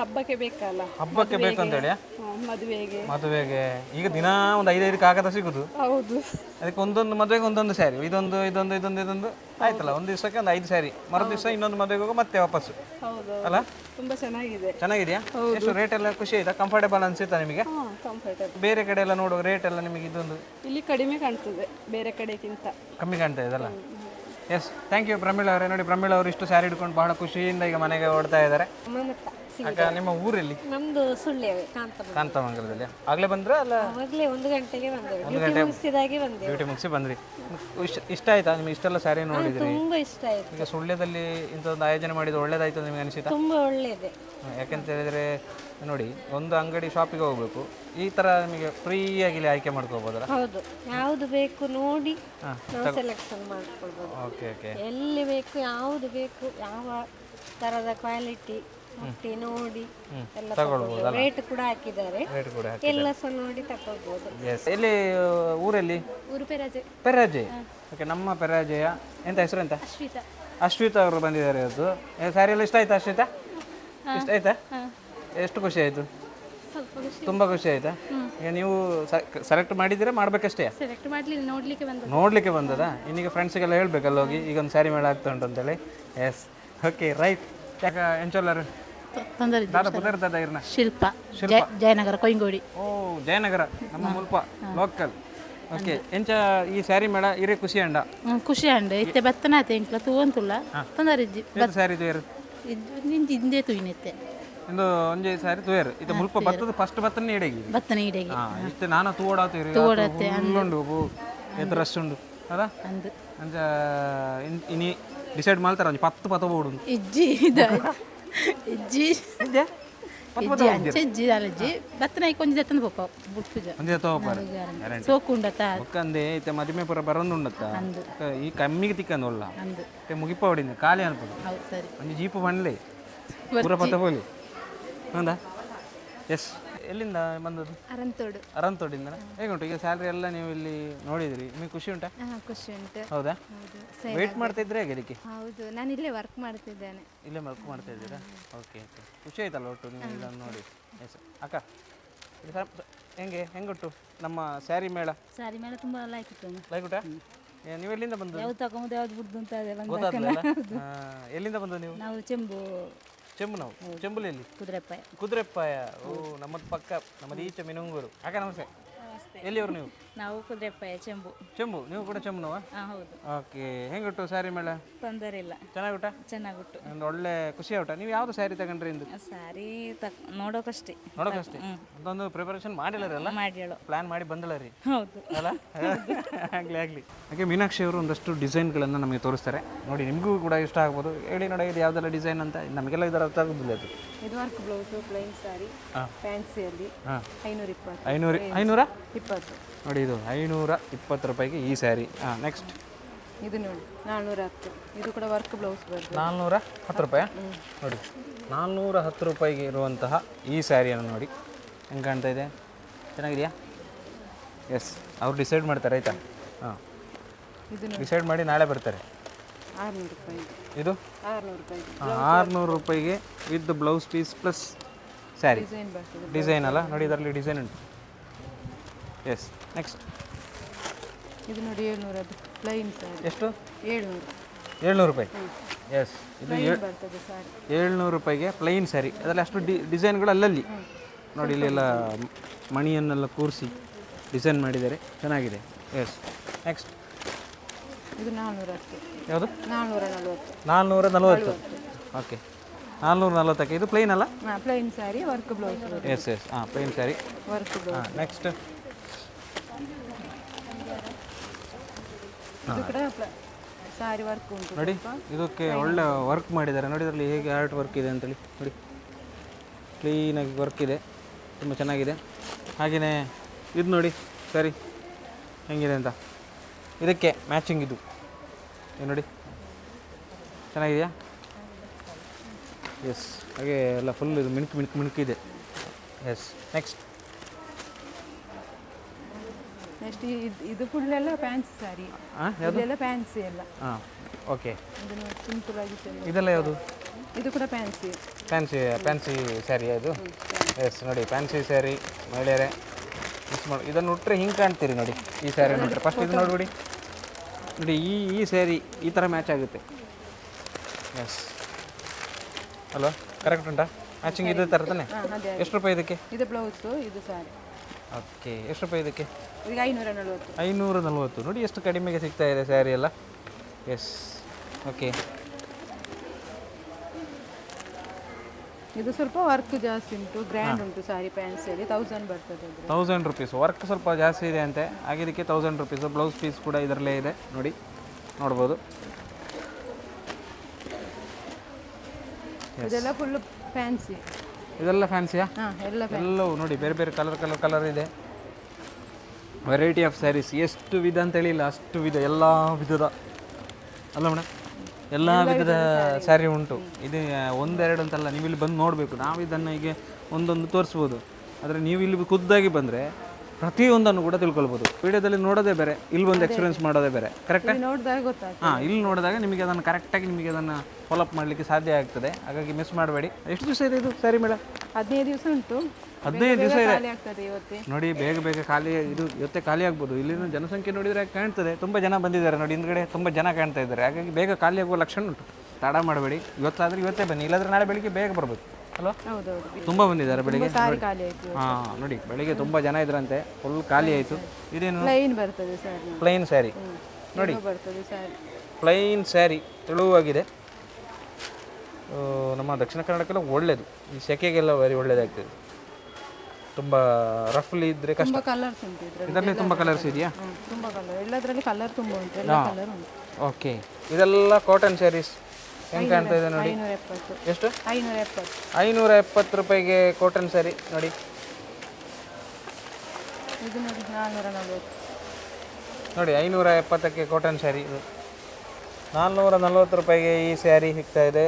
ಹಬ್ಬಕ್ಕೆ ಬೇಕಲ್ಲ. ಹಬ್ಬಕ್ಕೆ ಬೇಕು ಅಂತೇಳಿ ಹೇಳಿ ಮದುವೆಗೆ. ಮದುವೆಗೆ. ಈಗ ದಿನ ಒಂದು ಐದೈದು ಕಾಗದ ಸಿಗುದು? ಹೌದು. ಅದಕ್ಕೆ ಒಂದೊಂದು ಮದುವೆಗೆ ಒಂದೊಂದು ಸ್ಯಾರಿ ಇದೊಂದು ಇದೊಂದು ಇದೊಂದು ಇದೊಂದು. ಆಯ್ತಲ್ಲ ಒಂದು ದಿವಸಕ್ಕೆ ಒಂದು ಐದು ಸ್ಯಾರಿ ಮರು ದಿವಸ ಇನ್ನೊಂದು ಮದುವೆಗೆ ಹೋಗೋ ಮತ್ತೆ ವಾಪಸ್ಸು. ಹೌದು ಅಲ್ಲ? ತುಂಬಾ ಚೆನ್ನಾಗಿದೆ. ಚೆನ್ನಾಗಿದೆಯಾ? ಎಷ್ಟು ರೇಟ್ ಎಲ್ಲ ಖುಷಿ ಆಯ್ತಾ? ಕಂಫರ್ಟೇಬಲ್ ಅನ್ಸುತ್ತಾ ನಿಮಗೆ? ಹಾ ಕಂಫರ್ಟಬಲ್ ಬೇರೆ ಕಡೆ ಎಲ್ಲ ನೋಡುವ ರೇಟ್ ಎಲ್ಲ ನಿಮಗೆ ಇದೊಂದು? ಇಲ್ಲಿ ಕಡಿಮೆ ಕಾಣ್ತದೆ ಬೇರೆ ಕಡೆಗಿಂತ. ಕಮ್ಮಿ ಕಾಣ್ತಾ ಇದೆಲ್ಲ ಎಸ್ ಥ್ಯಾಂಕ್ ಯು ಪ್ರಮೀಳ ಅವರೇ. ನೋಡಿ ಪ್ರಮೀಳ ಅವರು ಇಷ್ಟು ಸ್ಯಾರಿ ಹಿಡ್ಕೊಂಡು ಬಹಳ ಖುಷಿಯಿಂದ ಈಗ ಮನೆಗೆ ಓಡ್ತಾ ಇದ್ದಾರೆ. ಅಕ್ಕ ನಿಮ್ಮ ಊರಲ್ಲಿ? ನಮ್ದು ಸುಳ್ಳ್ಯವೇ ಕಾಂತ ಕಾಂತಮಂಗಲದಲ್ಲಿ. ಆಗ್ಲೇ ಬಂದ್ರ ಅಲ್ಲ? ಅವಾಗಲೇ ಒಂದು ಗಂಟೆಗೆ ಬಂದೆವು. ಗಂಟೆ ಮುಗಿಸಿದಾಗೆ ಬಂದೆವು. ಡ್ಯೂಟಿ ಮುಗಿಸಿ ಬಂದ್ರಿ. ಇಷ್ಟ ಇಷ್ಟ ಆಯ್ತಾ? ನಿಮ್ಗೆ ಇಷ್ಟೆಲ್ಲ ಸ್ಯಾರಿ ನೋಡಿದ್ರಿ? ತುಂಬಾ ಇಷ್ಟ ಆಯ್ತು. ಈಗ ಇಂಥ ಒಂದು ಆಯೋಜನೆ ಮಾಡಿದ್ದು ಒಳ್ಳೇದಾಯ್ತು ನಿಮ್ಗೆ ಅನಿಸಿತಾ? ತುಂಬಾ ಒಳ್ಳೇದೆ. ಯಾಕೆಂತ ಹೇಳಿದ್ರೆ ನೋಡಿ ಒಂದು ಅಂಗಡಿ ಶಾಪಿಗೆ ಹೋಗ್ಬೇಕು. ಈ ತರ ನಿಮಗೆ ಫ್ರೀಯಾಗಿ ಇಲ್ಲಿ ಆಯ್ಕೆ ಮಾಡ್ಕೋಬೋದಲ್ಲ? ಹೌದು. ಯಾವುದು ಬೇಕು ನೋಡಿ ನಾವು ಸೆಲೆಕ್ಷನ್ ಮಾಡ್ಕೊಳ್ಬೋದು. Okay okay. ಎಲ್ಲಿ ಬೇಕು ಯಾವುದು ಬೇಕು ಯಾವ ತರದ ಕ್ವಾಲಿಟಿ ಮುಟ್ಟಿ ನೋಡಿ ಎಲ್ಲ ತಗೊಳ್ಬೋದು. ರೇಟ್ ಕೂಡ ಹಾಕಿದ್ದಾರೆ. ರೇಟ್ ಕೂಡ ಹಾಕಿ ಎಲ್ಲ ಸಹ ನೋಡಿ ತಗೊಳ್ಬೋದು. ಎಸ್ ಎಲ್ಲಿ ಊರಲ್ಲಿ? ಊರು ಪೆರಾಜೆ. ಪೆರಾಜೆ. ಓಕೆ ನಮ್ಮ ಪೆರಾಜೆಯ ಎಂತ ಹೆಸರು ಎಂತ? ಅಶ್ವಿತಾ. ಅಶ್ವಿತಾ ಅವರು ಬಂದಿದ್ದಾರೆ ಅದು. ಸ್ಯಾರಿ ಎಲ್ಲ ಇಷ್ಟ ಆಯ್ತಾ ಅಶ್ವಿತಾ? ಇಷ್ಟ ಆಯ್ತಾ? ಎಷ್ಟು ಖುಷಿ ಆಯ್ತು? ತುಂಬಾ ಖುಷಿ ಆಯ್ತಾ? ಈಗ ನೀವು ಸೆಲೆಕ್ಟ್ ಮಾಡಿದ್ರೆ ಮಾಡ್ಬೇಕಷ್ಟೇ? ಸೆಲೆಕ್ಟ್ ಮಾಡ್ಲಿಲ್ಲ ನೋಡ್ಲಿಕ್ಕೆ ಬಂದ ನೋಡ್ಲಿಕ್ಕೆ ಬಂದದ? ಇನ್ನೀಗ ಫ್ರೆಂಡ್ಸಿಗೆಲ್ಲ ಹೇಳ್ಬೇಕಲ್ಲ ಹೋಗಿ ಈಗ ಒಂದು ಸ್ಯಾರಿ ಮೇಳ ಆಗ್ತಾ ಉಂಟು ಅಂತೇಳಿ. ಎಸ್ ಓಕೆ ರೈಟ್ ಯಾಕ ಎಂಚೋಲ್ಲರು ತೊಂದರೆ ದಾದ ಪುದರ್ ದಾದ ಇರ್ನ? ಶಿಲ್ಪ. ಜಯ ಜಯನಗರ ಕೊಯ್ಗೋಡಿ. ಓ ಜಯನಗರ ನಮ್ಮ ಮುಲ್ಪ ಲೋಕಲ್ ಓಕೆ ಎಂಚ ಈ ಸ್ಯಾರಿ ಮೇಳ ಇರೇ ಖುಷಿ ಅಂಡ? ಖುಷಿ ಅಂಡ. ಇತ್ತೆ ಬತ್ತನಾತೆ ಇಂಕ್ಲ ತೂವಂತುಲ್ಲ. ತೊಂದರೆ ಇಜ್ಜಿ ಎಂತ ಸ್ಯಾರಿ ತುಯರು ಇದು ನಿಂದ ಹಿಂದೆ ತೂಯಿನೆತ್ತೆ. ಇಂದು ಒಂಜಿ ಸಾರಿ ತುಯರ್. ಇತ್ತೆ ಮುಲ್ಪ ಬತ್ತದ ಫಸ್ಟ್ ಬತ್ತನೇ ಇಡೆಗಿ ಬತ್ತನ ಇಡೆಗೆ ಹಾ ಇತ್ತೆ ನಾನು ತೂಡಾತೀರಿ ಉಂಡು ಎತ್ತ ರಶ್ ಉಂಡು. ಅದ ಅಂದು. ಅಂಜ ಇನಿ ಡಿಸೈಡ್ ಮಾಡ್ತಾರ ಒಂಜಿ ಪತ್ತು ಪತ್ತ ಬೋಡು ಇಜ್ಜಿ ಇದ. ಇಜ್ಜಿ. ಇಜ್ಜಿ ಅಂಚೆ ಇಜ್ಜಿ ಅಲಜ್ಜಿ ಬತ್ತನ ಕೊಂಚ ಎತ್ತಂದು ಪೋಪ ಬುಟ್ಟುಜ ಒಂದೇ ತಗೋಪಾರ ಸೋಕುಂಡತ ಒಕ್ಕಂದೆ ಇತ್ತೆ ಮದುವೆ ಪುರ ಬರೋಂದುಂಡತ್ತ ಅಂದು. ಈ ಕಮ್ಮಿಗೆ ಅಂದು. ಇತ್ತೆ ಮುಗಿಪ ಅನ್ಪದು ಹೌದು ಸರಿ. ಒಂಜಿ ಜೀಪು ಬಂಡ್ಲೆ ಪೂರ ಹೌದಾ? ಎಸ್ ಎಲ್ಲಿಂದ ಬಂದದ್ದು? ಅರಂತೋಡು ಅರಂತೋಡಿಂದ ಉಂಟು ಈಗ ಸ್ಯಾಲ್ರಿ ಎಲ್ಲ ನೀವು ಇಲ್ಲಿ ನೋಡಿದ್ರಿ. ನಿಮಗೆ ಖುಷಿ ಉಂಟಾ? ಹಾ ಖುಷಿ ಉಂಟು. ಹೌದಾ? ಹೌದು. ವೇಟ್ ಮಾಡ್ತಾ ಇದ್ರೆ ಹೇಗೆ ಅದಕ್ಕೆ ಹೌದು. ನಾನು ಇಲ್ಲೇ ವರ್ಕ್ ಮಾಡ್ತಿದ್ದೇನೆ. ಇಲ್ಲೇ ವರ್ಕ್ ಮಾಡ್ತಾ ಇದ್ದೀರಾ? ಓಕೆ ಓಕೆ ಖುಷಿ ಆಯ್ತಲ್ಲ ಒಟ್ಟು ನೀವು ಇದನ್ನು ನೋಡಿ. ಎಸ್ ಅಕ್ಕ ಇದು ಹೆಂಗೆ ಹೆಂಗುಂಟು ನಮ್ಮ ಸ್ಯಾರಿ ಮೇಳ? ಸಾರಿ ಮೇಲೆ ತುಂಬ ಲೈಕ್ ಇತ್ತು ಲೈಕ್ ಉಂಟಾ ನೀವು ಎಲ್ಲಿಂದ ಬಂದು ಯಾವ್ದು ತಗೊಂಬುದು ಯಾವ್ದು ಬಿಡ್ದು ಅಂತ ಅದೇ ಬಂದ ಗೊತ್ತಾಗ್ಲಿಲ್ಲ. ಎಲ್ಲಿಂದ ಬಂದು ನೀವು? ನಾವು ಚೆಂಬು ಚೆಂಬು ನಾವು ಚೆಂಬುಲಿ ಕುದುರೆಪ್ಪಾಯ. ಕುದುರೆಪ್ಪಾಯ. ಓ ನಮ್ಮದು ಪಕ್ಕ ನಮ್ಮದು ಈಚೆ ಮಿನುಂಗೂರು. ಅಕ್ಕ ನಮಸ್ತೆ. ಎಲ್ಲಿಯವರು ನೀವು? ನಾವು ಕುದ್ರೆಪ್ಪಯ್ಯ ಚೆಂಬು. ಚೆಂಬು? ನೀವು ಕೂಡ ಚೆಂಬುನವ ಹಾಂ ಹೌದು. ಓಕೆ ಹೆಂಗುಟ್ಟು ಸ್ಯಾರಿ ಮೇಳ? ತೊಂದರೆ ಇಲ್ಲ. ಚೆನ್ನಾಗಿ ಊಟ? ಚೆನ್ನಾಗುಟ್ಟು ಒಂದು ಒಳ್ಳೆ ಖುಷಿ ಊಟ. ನೀವು ಯಾವುದು ಸ್ಯಾರಿ ತಗೊಂಡ್ರಿ ಇಂದು? ಸ್ಯಾರಿ ತಕ್ ನೋಡೋಕಷ್ಟೇ. ನೋಡೋಕಷ್ಟೇ? ಅದೊಂದು ಪ್ರಿಪರೇಷನ್ ಮಾಡಿಲ್ಲರಲ್ಲ ಮಾಡ್ಯಾಳು. ಪ್ಲಾನ್ ಮಾಡಿ ಬಂದಳ ರೀ? ಹೌದು. ಅಲ್ಲ? ಆಗಲಿ ಆಗಲಿ. ಹಾಗೆ ಮೀನಾಕ್ಷಿ ಅವರು ಒಂದಷ್ಟು ಡಿಸೈನ್ಗಳನ್ನು ನಮಗೆ ತೋರಿಸ್ತಾರೆ. ನೋಡಿ ನಿಮಗೂ ಕೂಡ ಇಷ್ಟ ಆಗ್ಬೋದು. ಹೇಳಿ ನೋಡಿ ಇದು ಯಾವುದೆಲ್ಲ ಡಿಸೈನ್ ಅಂತ? ನಮಗೆಲ್ಲ ಇದರ ಅರ್ಥ ಆಗೋದಿಲ್ಲ ಅದು. ಇದು ವರ್ಕ್ ಬ್ಲೌಸು ಪ್ಲೈನ್ ಸ್ಯಾರಿ ಫ್ಯಾನ್ಸಿಯಲ್ಲಿ ಐನೂರ ಇಪ್ಪತ್ತು. ಐನೂರು ಐನೂರ? ಇಪ್ಪತ್ತು. ನೋಡಿ ಇದು ಐನೂರ ಇಪ್ಪತ್ತು ರೂಪಾಯಿಗೆ ಈ ಸ್ಯಾರಿ. ಹಾಂ ನೆಕ್ಸ್ಟ್ ಇದು ನೋಡಿ ನಾನ್ನೂರ ಹತ್ತು. ಇದು ಕೂಡ ವರ್ಕ್ ಬ್ಲೌಸ್ ಬರ್ತದೆ. ನಾಲ್ನೂರ ಹತ್ತು ರೂಪಾಯಿ? ನೋಡಿ ನಾಲ್ನೂರ ಹತ್ತು ರೂಪಾಯಿಗೆ ಇರುವಂತಹ ಈ ಸ್ಯಾರಿಯನ್ನು ನೋಡಿ. ಹೆಂಗೆ ಕಾಣ್ತಾ ಇದೆ? ಚೆನ್ನಾಗಿದೆಯಾ? ಎಸ್ ಅವ್ರು ಡಿಸೈಡ್ ಮಾಡ್ತಾರೆ ಆಯಿತಾ? ಹಾಂ. ಇದು ಡಿಸೈಡ್ ಮಾಡಿ ನಾಳೆ ಬರ್ತಾರೆ. ಆರುನೂರು ರೂಪಾಯಿ. ಇದು? ಆರುನೂರು ರೂಪಾಯಿ. ಆರುನೂರು ರೂಪಾಯಿಗೆ with blouse piece plus sari. Design ಅಲ್ಲ? ನೋಡಿ ಇದರಲ್ಲಿ ಡಿಸೈನ್ ಉಂಟು. ಎಸ್ ನೆಕ್ಸ್ಟ್ ಇದು ನೋಡಿ ಏಳ್ನೂರದ್ದು ಪ್ಲೈನ್ ಸ್ಯಾರಿ ಎಷ್ಟು? ಏಳ್ನೂರು. ಏಳ್ನೂರು ರೂಪಾಯಿ. ಎಸ್ ಇದು ಏಳ್ ಬರ್ತದೆ ಸಾರಿ ಏಳ್ನೂರು ರೂಪಾಯಿಗೆ ಪ್ಲೈನ್ ಸ್ಯಾರಿ ಅದರಲ್ಲಿ ಅಷ್ಟು ಡಿ ಡಿಸೈನ್ಗಳು ಅಲ್ಲಲ್ಲಿ. ನೋಡಿ ಇಲ್ಲೆಲ್ಲ ಮಣಿಯನ್ನೆಲ್ಲ ಕೂರಿಸಿ ಡಿಸೈನ್ ಮಾಡಿದ್ದಾರೆ. ಚೆನ್ನಾಗಿದೆ. ಎಸ್ ನೆಕ್ಸ್ಟ್ ಇದು ನಾನ್ನೂರ ಹತ್ತು ಯಾವುದು? ನಾನ್ನೂರ ನಲ್ವತ್ತು ನಾಲ್ನೂರ ನಲವತ್ತು. ಓಕೆ ನಾಲ್ನೂರ ನಲವತ್ತಕ್ಕೆ ಇದು ಪ್ಲೈನ್ ಅಲ್ಲ? Plain sari work blouse yes yes ಹಾಂ ಪ್ಲೈನ್ ಸ್ಯಾರಿ ವರ್ಕ್ ಬ್ಲೌಸ್ ಹಾಂ ನೆಕ್ಸ್ಟ್ ಇದು ಕೂಡ ಸಾರಿ ವರ್ಕ್ ಉಂಟು ನೋಡಿ ಇದಕ್ಕೆ ಒಳ್ಳೆ ವರ್ಕ್ ಮಾಡಿದ್ದಾರೆ. ನೋಡಿ ಇದರಲ್ಲಿ ಹೇಗೆ ಆರ್ಟ್ ವರ್ಕ್ ಇದೆ ಅಂತೇಳಿ. ನೋಡಿ ಕ್ಲೀನಾಗಿ ವರ್ಕ್ ಇದೆ. ತುಂಬ ಚೆನ್ನಾಗಿದೆ. ಹಾಗೆಯೇ ಇದು ನೋಡಿ ಸರಿ. ಹೆಂಗಿದೆ ಅಂತ. ಇದಕ್ಕೆ ಮ್ಯಾಚಿಂಗ್ ಇದು. ಇದು ನೋಡಿ. ಚೆನ್ನಾಗಿದೆಯಾ? ಎಸ್ ಹಾಗೆ ಎಲ್ಲ ಫುಲ್ ಇದು ಮಿಣುಕು ಮಿಣುಕು ಮಿಣುಕಿದೆ ಎಸ್ ನೆಕ್ಸ್ಟ್ ನೆಕ್ಸ್ಟ್ ಇದು ಫುಲ್ ಎಲ್ಲ ಫ್ಯಾನ್ಸಿ ಸಾರಿ ಹಾಂ ಯಾವುದು? ಇದೆಲ್ಲ ಫ್ಯಾನ್ಸಿ ಎಲ್ಲ. ಹಾಂ ಓಕೆ ಇದು ನೋಡಿ ಸಿಂಪಲ್ ಆಗಿ ಇದೆಲ್ಲ ಯಾವುದು? ಇದು ಕೂಡ ಫ್ಯಾನ್ಸಿ ಫ್ಯಾನ್ಸಿ ಫ್ಯಾನ್ಸಿ ಸ್ಯಾರಿ ಇದು? ಎಸ್ ನೋಡಿ ಫ್ಯಾನ್ಸಿ ಸ್ಯಾರಿ ಮಹಿಳೆಯರೇ. ಮಿಸ್ ಮಾಡಿ ಇದನ್ನು ಉಟ್ಟರೆ ಹಿಂಗೆ ಕಾಣ್ತೀರಿ ನೋಡಿ ಈ ಸ್ಯಾರಿ ನೋಡ್ರಿ ಫಸ್ಟ್ ಇದು ನೋಡ್ಬಿಡಿ. ನೋಡಿ ಈ ಈ ಸ್ಯಾರಿ ಈ ಥರ ಮ್ಯಾಚ್ ಆಗುತ್ತೆ. ಎಸ್ ಅಲ್ವಾ ಕರೆಕ್ಟ್ ಉಂಟಾ? ಮ್ಯಾಚಿಂಗ್ ಇದೇ ಥರ ತಾನೆ? ಹಾಂ ಅದೇ ಎಷ್ಟು ರೂಪಾಯಿ ಇದಕ್ಕೆ? ಇದು ಬ್ಲೌಸು ಇದು ಸಾರಿ ಓಕೆ ಎಷ್ಟು ರೂಪಾಯಿ ಇದಕ್ಕೆ? ಈಗ ಐನೂರ ನಲ್ವತ್ತು. ಐನೂರ ನಲ್ವತ್ತು. ನೋಡಿ ಎಷ್ಟು ಕಡಿಮೆಗೆ ಸಿಗ್ತಾ ಇದೆ ಸ್ಯಾರಿ ಎಲ್ಲ. Yes okay. ಇದು ಸ್ವಲ್ಪ ವರ್ಕ್ ಜಾಸ್ತಿ ಉಂಟು ಗ್ರ್ಯಾಂಡ್ ಉಂಟು ಸಾರಿ ಫ್ಯಾನ್ಸಿಯಲ್ಲಿ ತೌಸಂಡ್ ಬರ್ತದೆ ತೌಸಂಡ್ ರುಪೀಸ್ ವರ್ಕ್ ಸ್ವಲ್ಪ ಜಾಸ್ತಿ ಇದೆ ಅಂತೆ. ಹಾಗೆ ಇದಕ್ಕೆ ತೌಸಂಡ್ ರುಪೀಸ್ ಬ್ಲೌಸ್ ಪೀಸ್ ಕೂಡ ಇದರಲ್ಲೇ ಇದೆ. ನೋಡಿ ನೋಡ್ಬೋದು. ಇದೆಲ್ಲ ಫುಲ್ ಫ್ಯಾನ್ಸಿ ಇದೆಲ್ಲ ಫ್ಯಾನ್ಸಿಯಾ ಎಲ್ಲ ಎಲ್ಲವೂ ನೋಡಿ ಬೇರೆ ಬೇರೆ ಕಲರ್ ಕಲರ್ ಕಲರ್ ಇದೆ. ವೆರೈಟಿ ಆಫ್ ಸ್ಯಾರೀಸ್ ಎಷ್ಟು ವಿಧ ಅಂತ ಹೇಳಿಲ್ಲ ಅಷ್ಟು ವಿಧ ಎಲ್ಲ ವಿಧದ. ಅಲ್ಲ ಮೇಡಮ್ ಎಲ್ಲ ವಿಧದ ಸ್ಯಾರಿ ಉಂಟು. ಇದು ಒಂದೆರಡು ಅಂತಲ್ಲ ನೀವು ಇಲ್ಲಿ ಬಂದು ನೋಡಬೇಕು. ನಾವು ಇದನ್ನು ಈಗ ಒಂದೊಂದು ತೋರಿಸ್ಬೋದು. ಆದರೆ ನೀವು ಇಲ್ಲಿ ಖುದ್ದಾಗಿ ಬಂದರೆ ಪ್ರತಿಯೊಂದನ್ನು ಕೂಡ ತಿಳ್ಕೊಳ್ಬೋದು. ವಿಡಿಯೋದಲ್ಲಿ ನೋಡೋದೇ ಬೇರೆ ಇಲ್ಲಿ ಒಂದು ಎಕ್ಸ್ಪೀರಿಯನ್ಸ್ ಮಾಡೋದೇ ಬೇರೆ. ಕರೆಕ್ಟ್ ನೋಡಿದಾಗ ಗೊತ್ತಾಗ್ತದೆ. ಹಾಂ ಇಲ್ಲಿ ನೋಡಿದಾಗ ನಿಮಗೆ ಅದನ್ನು ಕರೆಕ್ಟಾಗಿ ನಿಮಗೆ ಅದನ್ನು ಫಾಲೋಅಪ್ ಮಾಡಲಿಕ್ಕೆ ಸಾಧ್ಯ ಆಗ್ತದೆ. ಹಾಗಾಗಿ ಮಿಸ್ ಮಾಡಬೇಡಿ. ಎಷ್ಟು ದಿವಸ ಇದೆ ಇದು ಸರಿ ಮೇಡಮ್ ಹದಿನೈದು ದಿವಸ ಉಂಟು. ಹದಿನೈದು ದಿವಸ ಇದೆ. ನೋಡಿ ಬೇಗ ಬೇಗ ಖಾಲಿ ಇದು ಇವತ್ತೇ ಖಾಲಿ ಆಗ್ಬೋದು. ಇಲ್ಲಿನ ಜನಸಂಖ್ಯೆ ನೋಡಿದರೆ ಕಾಣ್ತದೆ. ತುಂಬ ಜನ ಬಂದಿದ್ದಾರೆ ನೋಡಿ ಹಿಂದ್ಗಡೆ ತುಂಬ ಜನ ಕಾಣ್ತಾ ಇದ್ದಾರೆ. ಹಾಗಾಗಿ ಬೇಗ ಖಾಲಿ ಆಗುವ ಲಕ್ಷಣ ಉಂಟು. ತಡ ಮಾಡಬೇಡಿ. ಇವತ್ತಾದರೆ ಇವತ್ತೇ ಬನ್ನಿ. ಇಲ್ಲಾದರೆ ನಾಳೆ ಬೆಳಿಗ್ಗೆ ಬೇಗ ಬರ್ಬೋದು. ಅಲ್ವಾ ಹೌದೌದು. ತುಂಬ ಬಂದಿದ್ದಾರೆ ಬೆಳಿಗ್ಗೆ. ಸಾರಿ ಖಾಲಿ ಆಯ್ತು ಹಾಂ ನೋಡಿ ಬೆಳಿಗ್ಗೆ ತುಂಬ ಜನ ಇದ್ರಂತೆ. ಫುಲ್ ಖಾಲಿ ಆಯಿತು. ಇದೇನು? ಪ್ಲೈನ್ ಬರ್ತದೆ ಸರ್. ಪ್ಲೈನ್ ಸ್ಯಾರಿ ನೋಡಿ. ಬರ್ತದೆ ಸಾರಿ. ಪ್ಲೈನ್ ಸ್ಯಾರಿ ತೆಳುವಾಗಿದೆ. ನಮ್ಮ ದಕ್ಷಿಣ ಕನ್ನಡಕ್ಕೆಲ್ಲ ಒಳ್ಳೇದು. ಈ ಸೆಕೆಗೆಲ್ಲ ವೆರಿ ಒಳ್ಳೆಯದಾಗ್ತದೆ ತುಂಬ ರಫ್ಲಿ ಇದ್ದರೆ ಕಷ್ಟ ತುಂಬಾ ಕಲರ್ಸ್ ಉಂಟು ಇದ್ರಲ್ಲಿ. ಇದರಲ್ಲಿ ತುಂಬ ಕಲರ್ಸ್ ಇದೆಯಾ? ತುಂಬ ಕಲರ್ ಎಲ್ಲದರಲ್ಲಿ ಕಲರ್ ತುಂಬ ಉಂಟು. ಎಲ್ಲ ಕಲರ್ ಉಂಟು. ಓಕೆ ಇದೆಲ್ಲ ಕಾಟನ್ ಸ್ಯಾರೀಸ್ ಹೆಂಗೆ ಕಾಣ್ತಾ ಇದೆ ನೋಡಿ. ಎಷ್ಟು? ಐನೂರ ಎಪ್ಪತ್ತು ಐನೂರ ಎಪ್ಪತ್ತು ರೂಪಾಯಿಗೆ ಕಾಟನ್ ಸ್ಯಾರಿ ನೋಡಿ. ಇದು ನೋಡಿ ನಾನ್ನೂರ ನಲ್ವತ್ತು ನೋಡಿ ಐನೂರ ಎಪ್ಪತ್ತಕ್ಕೆ ಕಾಟನ್ ಸ್ಯಾರಿ ಇದು. ನಾನ್ನೂರ ನಲ್ವತ್ತು ರೂಪಾಯಿಗೆ ಈ ಸ್ಯಾರಿ ಸಿಗ್ತಾ ಇದೆ.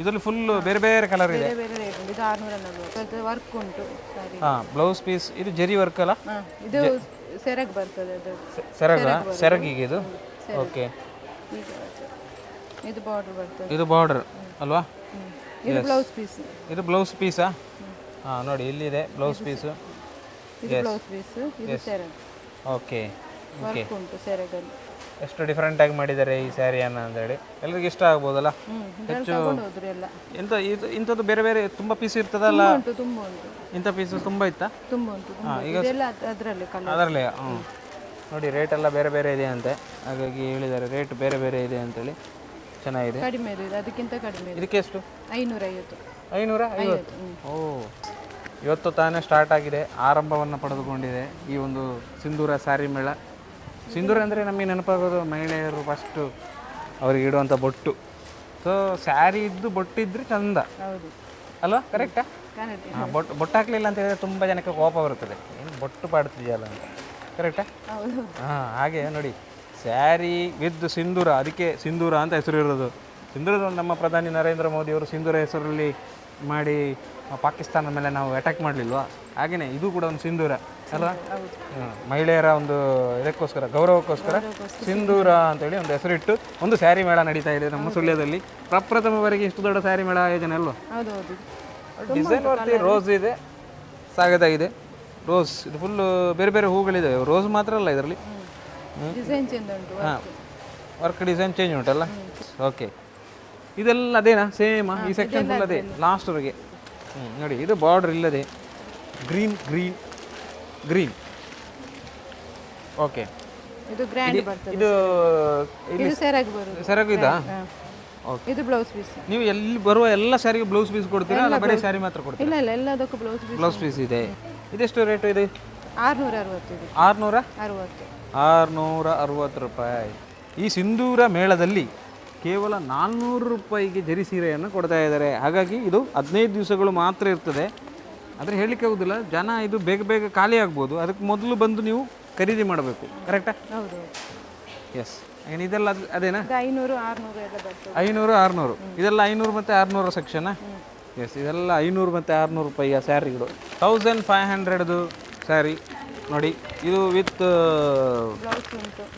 ಇದರಲ್ಲಿ ಫುಲ್ ಬೇರೆ ಬೇರೆ ಕಲರ್ ಇದೆ. ಬೇರೆ ಬೇರೆ ರೇಟ್ ಉಂಟು ಇದು ಆರುನೂರ ನಲ್ವತ್ತು ವರ್ಕ್ ಉಂಟು ಸಾರಿ ಹಾಂ ಬ್ಲೌಸ್ ಪೀಸ್ ಇದು ಜರಿ ವರ್ಕ್ ಅಲ್ಲ? ಇದು ಸೆರಗ್ ಬರ್ತದೆ ಅದು. ಸೆರಗ? ಸೆರಗಿಗೆ ಇದು? ಓಕೆ ಈಗ. ಇದು ಬಾರ್ಡರ್ ಬರ್ತದೆ. ಇದು ಬಾರ್ಡರ್ ಅಲ್ವಾ? ಇದು ಬ್ಲೌಸ್ ಪೀಸ್ ಇದು ಬ್ಲೌಸ್ ಪೀಸಾ ಹಾಂ ನೋಡಿ ಇಲ್ಲಿದೆ ಬ್ಲೌಸ್ ಪೀಸು ಇದು ಬ್ಲೌಸ್ ಪೀಸ್ ಇದು ಸೆರಗ್ ಓಕೆ ಓಕೆ ವರ್ಕ್ ಉಂಟು ಸೆರಗಲ್ಲಿ ಎಷ್ಟು ಡಿಫ್ರೆಂಟಾಗಿ ಮಾಡಿದ್ದಾರೆ ಈ ಸ್ಯಾರಿಯನ್ನು ಅಂತೇಳಿ ಎಲ್ಲರಿಗೂ ಇಷ್ಟ ಆಗ್ಬೋದಲ್ಲ? ಹೆಚ್ಚು ಹೋದ್ರು ಎಲ್ಲ. ಎಂತ ಇದು ಇಂಥದ್ದು ಬೇರೆ ಬೇರೆ ತುಂಬ ಪೀಸ್ ಇರ್ತದಲ್ಲ? ಉಂಟು ತುಂಬ ಉಂಟು. ಇಂಥ ಪೀಸ್ ತುಂಬ ಇತ್ತಾ? ತುಂಬ ಉಂಟು ತುಂಬ ಇದೆಲ್ಲ ಅದರಲ್ಲಿ ಕಲರ್ ಅದರಲ್ಲೇ ಹ್ಞೂ ನೋಡಿ ರೇಟ್ ಎಲ್ಲ ಬೇರೆ ಬೇರೆ ಇದೆ ಅಂತೆ. ಹಾಗಾಗಿ ಹೇಳಿದ್ದಾರೆ ರೇಟ್ ಬೇರೆ ಬೇರೆ ಇದೆ ಅಂತೇಳಿ. ಚೆನ್ನಾಗಿದೆ? ಕಡಿಮೆ ಇದೆ ಅದಕ್ಕಿಂತ ಕಡಿಮೆ ಇದೆ ಇದಕ್ಕೆ ಎಷ್ಟು? ಐನೂರ ಐವತ್ತು? ಐನೂರ ಐವತ್ತು ಓ. ಇವತ್ತು ತಾನೇ ಸ್ಟಾರ್ಟ್ ಆಗಿದೆ. ಆರಂಭವನ್ನು ಪಡೆದುಕೊಂಡಿದೆ ಈ ಒಂದು ಸಿಂಧೂರ ಸ್ಯಾರಿ ಮೇಳ. ಸಿಂಧೂರ ಅಂದರೆ ನಮಗೆ ನೆನಪಾಗೋದು ಮಹಿಳೆಯರು ಫಸ್ಟು ಅವ್ರಿಗೆ ಇಡುವಂಥ ಬೊಟ್ಟು. ಸೊ ಸ್ಯಾರಿ ಇದ್ದು ಬೊಟ್ಟಿದ್ರೆ ಚಂದ. ಹೌದು. ಅಲ್ವಾ? ಕರೆಕ್ಟಾ ಹಾಂ ಬೊಟ್ಟು ಬೊಟ್ಟು ಹಾಕಲಿಲ್ಲ ಅಂತ ಹೇಳಿದ್ರೆ ತುಂಬ ಜನಕ್ಕೆ ಕೋಪ ಬರುತ್ತದೆ. ಏನು ಬೊಟ್ಟು ಪಾಡ್ತಿದೆಯಲ್ಲ ಅಂತ. ಕರೆಕ್ಟಾ ಹಾಂ ಹಾಗೆ ನೋಡಿ. ಸ್ಯಾರಿ ವಿತ್ ಸಿಂಧೂರ ಅದಕ್ಕೆ ಸಿಂಧೂರ ಅಂತ ಹೆಸರು ಇರೋದು. ಸಿಂಧೂರ ನಮ್ಮ ಪ್ರಧಾನಿ ನರೇಂದ್ರ ಮೋದಿಯವರು ಸಿಂಧೂರ ಹೆಸರಲ್ಲಿ ಮಾಡಿ ಪಾಕಿಸ್ತಾನದ ಮೇಲೆ ನಾವು ಅಟ್ಯಾಕ್ ಮಾಡಲಿಲ್ವಾ? ಹಾಗೆಯೇ ಇದು ಕೂಡ ಒಂದು ಸಿಂಧೂರ ಅಲ್ಲ ಮಹಿಳೆಯರ ಒಂದು ಇದಕ್ಕೋಸ್ಕರ ಗೌರವಕ್ಕೋಸ್ಕರ ಸಿಂಧೂರ ಅಂತೇಳಿ ಒಂದು ಹೆಸರಿಟ್ಟು ಒಂದು ಸ್ಯಾರಿ ಮೇಳ ನಡೀತಾ ಇದೆ ನಮ್ಮ ಸುಳ್ಯದಲ್ಲಿ. ಪ್ರಪ್ರಥಮವರೆಗೆ ಇಷ್ಟು ದೊಡ್ಡ ಸ್ಯಾರಿ ಮೇಳ ಆಯೋಜನೆ ಅಲ್ವಾ? ಡಿಸೈನ್ ವರ್ತಿ ರೋಸ್ ಇದೆ ಸಾಗದಾಗಿದೆ ರೋಸ್ ಇದು ಫುಲ್ಲು ಬೇರೆ ಬೇರೆ ಹೂಗಳಿದೆ ರೋಸ್ ಮಾತ್ರ ಅಲ್ಲ ಇದರಲ್ಲಿ. ಡಿಸೈನ್ ಚೇಂಜ್ ಉಂಟು ಹಾಂ. ವರ್ಕ್ ಡಿಸೈನ್ ಚೇಂಜ್ ಉಂಟಲ್ಲ? ಓಕೆ ಇದೆಲ್ಲ ಅದೇನಾ? ಸೇಮ್ ಈ ಸೆಕ್ಷನ್ ಫುಲ್ ಅದೇ? ಲಾಸ್ಟ್ವರೆಗೆ ಹ್ಞೂ ನೋಡಿ ಇದು ಬಾರ್ಡರ್ ಇಲ್ಲದೆ. ಗ್ರೀನ್ ಗ್ರೀನ್ ಗ್ರೀನ್ ಓಕೆ ಇದು ಗ್ರ್ಯಾಂಡ್ ಬರ್ತದೆ ಇದು ಇದು ಸೆರಗು ಬರುದು. ಸೆರಗು ಇದಾ? ಓಕೆ ಇದು ಬ್ಲೌಸ್ ಪೀಸ್ ನೀವು ಎಲ್ಲಿ ಬರುವ ಎಲ್ಲ ಸ್ಯಾರಿಗೆ ಬ್ಲೌಸ್ ಪೀಸ್ ಕೊಡ್ತೀರಾ? ಅಲ್ಲ ಬರೀ ಸ್ಯಾರಿ ಮಾತ್ರ ಕೊಡ್ತೀರಾ? ಇಲ್ಲ ಇಲ್ಲ ಎಲ್ಲದಕ್ಕೂ ಬ್ಲೌಸ್ ಪೀಸ್ ಬ್ಲೌಸ್ ಪೀಸ್ ಇದೆ. ಇದೆಷ್ಟು ರೇಟು ಇದೆ? ಆರುನೂರ ಅರವತ್ತು ಇದು ಆರುನೂರ? ಅರವತ್ತು. ಆರುನೂರ ಅರವತ್ತು ರೂಪಾಯಿ. ಈ ಸಿಂಧೂರ ಮೇಳದಲ್ಲಿ ಕೇವಲ ನಾಲ್ನೂರು ರೂಪಾಯಿಗೆ ಜರಿ ಸೀರೆಯನ್ನು ಕೊಡ್ತಾ ಇದ್ದಾರೆ. ಹಾಗಾಗಿ ಇದು ಹದಿನೈದು ದಿವಸಗಳು ಮಾತ್ರ ಇರ್ತದೆ. ಆದರೆ ಹೇಳಲಿಕ್ಕೆ ಆಗೋದಿಲ್ಲ. ಜನ ಇದು ಬೇಗ ಬೇಗ ಖಾಲಿ ಆಗ್ಬೋದು. ಅದಕ್ಕೆ ಮೊದಲು ಬಂದು ನೀವು ಖರೀದಿ ಮಾಡಬೇಕು. ಕರೆಕ್ಟಾ? ಹೌದು. ಎಸ್ ಏನು ಇದೆಲ್ಲ ಅದ್- ಅದೇನಾ? ಐನೂರು ಆರುನೂರು ಎಲ್ಲ ಬರ್ತದೆ. ಐನೂರು ಆರುನೂರು. ಇದೆಲ್ಲ ಐನೂರು ಮತ್ತು ಆರುನೂರು ಸೆಕ್ಷನಾ ಎಸ್ ಇದೆಲ್ಲ ಐನೂರು ಮತ್ತು ಆರುನೂರು ರೂಪಾಯಿಯ ಸ್ಯಾರಿಗಳು. ತೌಸಂಡ್ ಫೈವ್ ಹಂಡ್ರೆಡ್ದು ಸ್ಯಾರಿ ನೋಡಿ ಇದು ವಿತ್